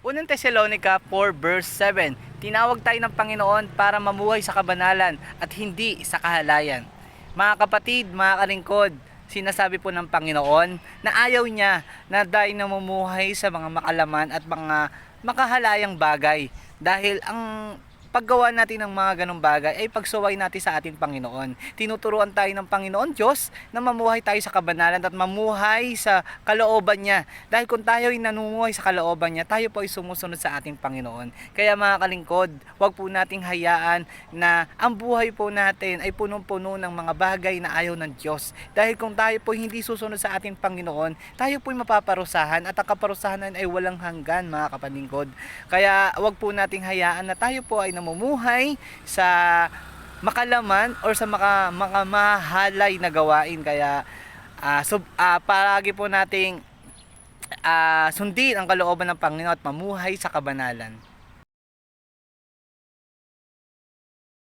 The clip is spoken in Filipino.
Unang Thessalonica 4 verse 7, tinawag tayo ng Panginoon para mamuhay sa kabanalan at hindi sa kahalayan. Mga kapatid, mga kalingkod, sinasabi po ng Panginoon na ayaw niya na tayo namumuhay sa mga makalaman at mga makahalayang bagay. Dahil ang paggawa natin ng mga ganong bagay ay pagsuway natin sa ating Panginoon. Tinuturuan tayo ng Panginoon Diyos na mamuhay tayo sa kabanalan at mamuhay sa kalooban niya. Dahil kung tayo ay nanumuhay sa kalooban niya, tayo po ay sumusunod sa ating Panginoon. Kaya mga kalingkod, huwag po nating hayaan na ang buhay po natin ay punong-puno ng mga bagay na ayaw ng Diyos. Dahil kung tayo po hindi susunod sa ating Panginoon, tayo po ay mapaparusahan at ang kaparusahan ay walang hanggan mga kapalingkod. Kaya huwag po nating hayaan na tayo po ay namumuhay sa makalaman or sa maka, mga mahalay na gawain. Kaya ah, sub, ah, palagi po nating ah, sundin ang kalooban ng Panginoon at mamuhay sa kabanalan.